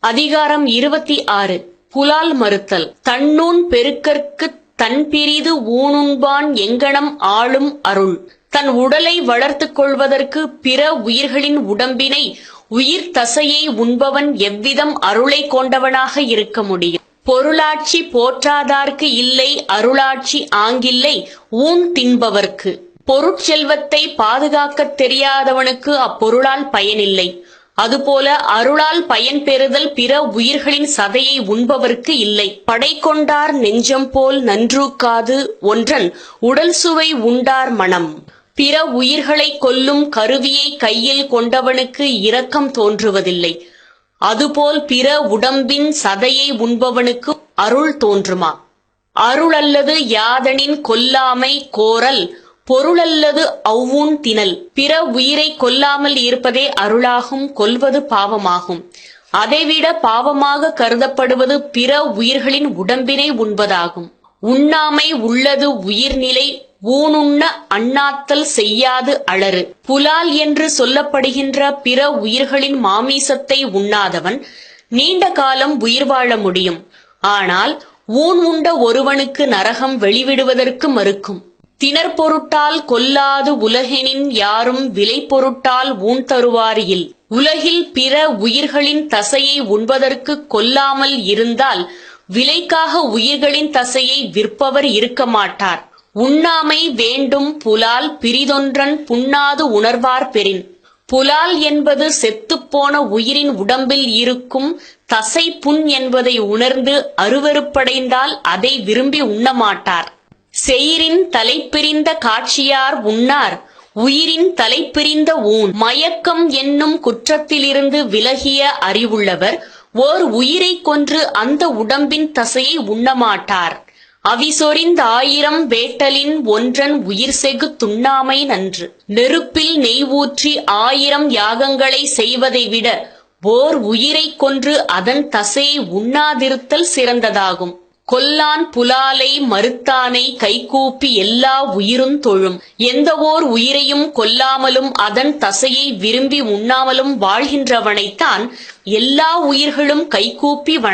அதிகாரம் இருபத்தி ஆறு. புலால் மறுத்தல். தன்னூன் பெருக்கற்குத் தன் பிரிது ஊனுண்பான் எங்கனம் ஆளும் அருள். தன் உடலை வளர்த்துக் கொள்வதற்கு பிற உயிர்களின் உடம்பினை உயிர் தசையை உண்பவன் எவ்விதம் அருளை கொண்டவனாக இருக்க முடியும்? பொருளாட்சி போற்றாதார்க்கு இல்லை அருளாட்சி ஆங்கில்லை ஊன் தின்பவர்க்கு. பொருட்செல்வத்தை பாதுகாக்கத் தெரியாதவனுக்கு அப்பொருளால் பயனில்லை. அதுபோல அருளால் பயன் பெறுதல் பிற உயிர்களின் சதையை உண்பவர்க்கு இல்லை. படை கொண்டார் நெஞ்சம் போல் நன்றூக்காது ஒன்றன் உடல் சுவை உண்டார் மனம். பிற உயிர்களை கொல்லும் கருவியை கையில் கொண்டவனுக்கு இரக்கம் தோன்றுவதில்லை. அதுபோல் பிற உடம்பின் சதையை உண்பவனுக்கு அருள் தோன்றுமா? அருள் அல்லது யாதனின் கொல்லாமை கோரல் பொருளல்லது அவ்வூன் தினல். பிற உயிரை கொல்லாமல் இருப்பதே அருளாகும் கொல்வது பாவமாகும். அதைவிட பாவமாக கருதப்படுவது பிற உயிர்களின் உடம்பினை உண்பதாகும். உண்ணாமை உள்ளது உயிர்நிலை ஊனுண்ண அண்ணாத்தல் செய்யாது அலறு. புலால் என்று சொல்லப்படுகின்ற பிற உயிர்களின் மாமிசத்தை உண்ணாதவன் நீண்ட காலம் உயிர் வாழ முடியும். ஆனால் ஊன் உண்ட ஒருவனுக்கு நரகம் வெளிவிடுவதற்கு மறுக்கும். திணற் பொருட்டால் கொல்லாது உலகெனின் யாரும் விலை பொருட்டால் ஊன் தருவாரியில். உலகில் பிற உயிர்களின் தசையை உண்பதற்கு கொல்லாமல் இருந்தால் விலைக்காக உயிர்களின் தசையை விற்பவர் இருக்க மாட்டார். உண்ணாமை வேண்டும் புலால் பிரிதொன்றன் புண்ணாது உணர்வார் பெறின். புலால் என்பது செத்துப்போன உயிரின் உடம்பில் இருக்கும் தசை புண் என்பதை உணர்ந்து அருவருப்படைந்தால் அதை விரும்பி உண்ணமாட்டார் செயிரின் தலைப்பிரிந்த காட்சியார் உண்ணார். உயிரின் தலைப்பிரிந்த ஊன். மயக்கம் என்னும் குற்றத்திலிருந்து விலகிய அறிவுள்ளவர் ஓர் உயிரைக் கொன்று அந்த உடம்பின் தசையை உண்ணமாட்டார். அவிசொறிந்த ஆயிரம் வேட்டலின் ஒன்றன் உயிர் செகு துண்ணாமை நன்று. நெருப்பில் நெய் ஊற்றி ஆயிரம் யாகங்களை செய்வதை விட ஓர் உயிரைக் கொன்று அதன் தசையை உண்ணாதிருத்தல் சிறந்ததாகும். கொல்லான் புலாலை மறுத்தானை கைகூப்பி எல்லா உயிரும் தொழும். எந்த ஓர் உயிரையும் கொல்லாமலும் அதன் தசையை விரும்பி உண்ணாமலும் வாழ்கின்றவனைத்தான் எல்லா உயிர்களும் கைகூப்பி வண